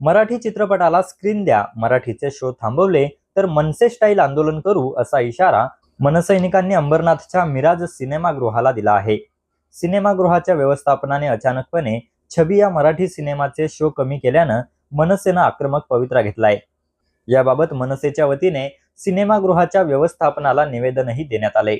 मराठी चित्रपटाला स्क्रीन द्या मराठीचे शो थांबवले तर मनसे स्टाईल आंदोलन करू असा इशारा मनसैनिकांनी अंबरनाथच्या मिराज सिनेमागृहाला दिला आहे. सिनेमागृहाच्या व्यवस्थापनाने अचानकपणे छबी या मराठी सिनेमाचे शो कमी केल्यानं मनसेनं आक्रमक पवित्रा घेतलाय. याबाबत मनसेच्या वतीने सिनेमागृहाच्या व्यवस्थापनाला निवेदनही देण्यात आले.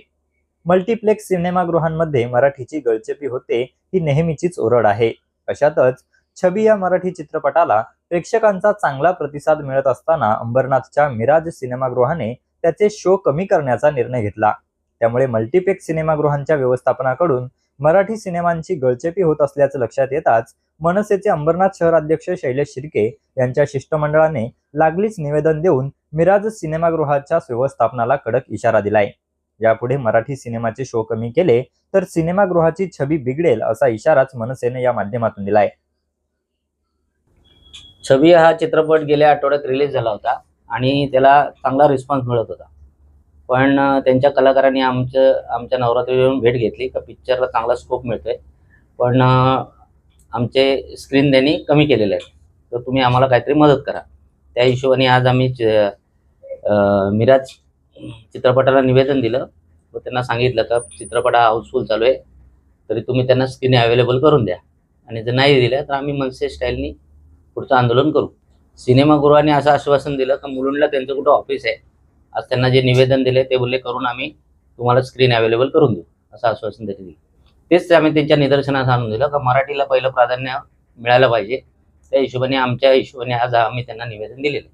मल्टिप्लेक्स सिनेमागृहांमध्ये मराठीची गळचेपी होते ही नेहमीचीच ओरड आहे. अशातच छबी या मराठी चित्रपटाला प्रेक्षकांचा चांगला प्रतिसाद मिळत असताना अंबरनाथच्या मिराज सिनेमागृहाने त्याचे शो कमी करण्याचा निर्णय घेतला. त्यामुळे मल्टिप्लेक्स सिनेमागृहांच्या व्यवस्थापनाकडून मराठी सिनेमांची गळचेपी होत असल्याचं लक्षात येताच मनसेचे अंबरनाथ शहराध्यक्ष शैलेश शिर्के यांच्या शिष्टमंडळाने लागलीच निवेदन देऊन मिराज सिनेमागृहाच्या व्यवस्थापनाला कडक इशारा दिलाय. यापुढे मराठी सिनेमाचे शो कमी केले तर सिनेमागृहाची छबी बिघडेल असा इशाराच मनसेने या माध्यमातून दिलाय. छवी हा चित्रपट गेल्या आठवड्यात रिलीज झाला होता आणि त्याला चांगला रिस्पॉन्स मिळत होता. पण त्यांच्या कलाकारांनी आमचं आमच्या नवरात्री येऊन भेट घेतली. का पिक्चरला चांगला स्कोप मिळतोय. पण आमचे स्क्रीन त्यांनी कमी केलेले आहेत. तर तुम्ही आम्हाला काहीतरी मदत करा. त्या हिशोबाने आज आम्ही च- मिराज चित्रपटाला निवेदन दिलं व त्यांना सांगितलं का चित्रपट हा हाऊसफुल चालू आहे. तरी तुम्ही त्यांना स्क्रीन अवेलेबल करून द्या. आणि जर नाही दिल्या तर आम्ही मनसे स्टाईलनी पुढचं आंदोलन करू. सिनेमागृहाने असं आश्वासन दिलं का मुलुंडला त्यांचं कुठं ऑफिस आहे? आज त्यांना जे निवेदन दिले ते बोलले करून आम्ही तुम्हाला स्क्रीन अवेलेबल करून देऊ. असं आश्वासन त्यांनी दिलं. तेच आम्ही त्यांच्या निदर्शनास आणून दिलं. का मराठीला पहिलं प्राधान्य मिळालं पाहिजे. त्या हिशोबाने आमच्या हिशोबाने आज आम्ही त्यांना निवेदन दिलेलं